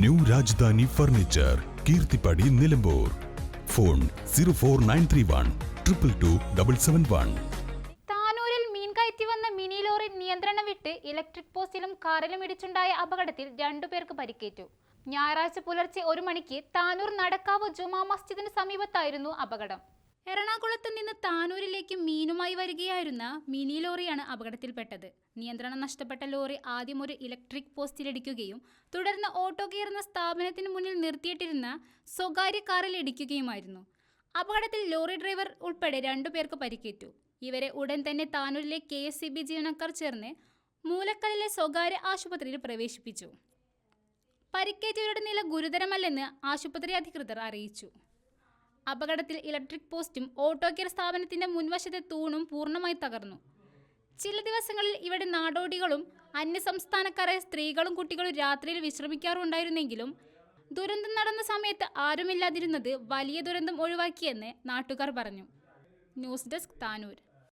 New Rajdhani furniture Keerthippadi Nilambur. Phone zero four nine three one triple two double seven one. താനൂരിൽ മീൻ കയറ്റി വന്ന mini lorry നിയന്ത്രണം വിട്ട് electric പോസ്റ്റിലും കാറിലും ഇടിച്ചുണ്ടായ അപകടത്തിൽ രണ്ടുപേർക്ക് പരിക്കേറ്റു. ഞായറാഴ്ച പുലർച്ചെ ഒരു മണിക്ക് താനൂർ നടക്കാവ് ജുമാ മസ്ജിദിന് സമീപത്തായിരുന്നു അപകടം. എറണാകുളത്ത് നിന്ന് താനൂരിലേക്ക് മീനുമായി വരികയായിരുന്ന മിനി ലോറിയാണ് അപകടത്തിൽപ്പെട്ടത്. നിയന്ത്രണം നഷ്ടപ്പെട്ട ലോറി ആദ്യം ഒരു ഇലക്ട്രിക് പോസ്റ്റിലിടിക്കുകയും തുടർന്ന് ഓട്ടോ കയറുന്ന സ്ഥാപനത്തിന് മുന്നിൽ നിർത്തിയിട്ടിരുന്ന സ്വകാര്യ കാറിൽ ഇടിക്കുകയുമായിരുന്നു. അപകടത്തിൽ ലോറി ഡ്രൈവർ ഉൾപ്പെടെ രണ്ടുപേർക്ക് പരിക്കേറ്റു. ഇവരെ ഉടൻ തന്നെ താനൂരിലെ കെ എസ് സി ബി ജീവനക്കാർ ചേർന്ന് മൂലക്കലിലെ സ്വകാര്യ ആശുപത്രിയിൽ പ്രവേശിപ്പിച്ചു. പരിക്കേറ്റവരുടെ നില ഗുരുതരമല്ലെന്ന് ആശുപത്രി അധികൃതർ അറിയിച്ചു. അപകടത്തിൽ ഇലക്ട്രിക് പോസ്റ്റും ഓട്ടോ കെയർ സ്ഥാപനത്തിന്റെ മുൻവശത്തെ തൂണും പൂർണമായി തകർന്നു. ചില ദിവസങ്ങളിൽ ഇവിടെ നാടോടികളും അന്യസംസ്ഥാനക്കാരായ സ്ത്രീകളും കുട്ടികളും രാത്രിയിൽ വിശ്രമിക്കാറുണ്ടായിരുന്നെങ്കിലും ദുരന്തം നടന്ന സമയത്ത് ആരുമില്ലാതിരുന്നത് വലിയ ദുരന്തം ഒഴിവാക്കിയെന്ന് നാട്ടുകാർ പറഞ്ഞു. News desk Tanur.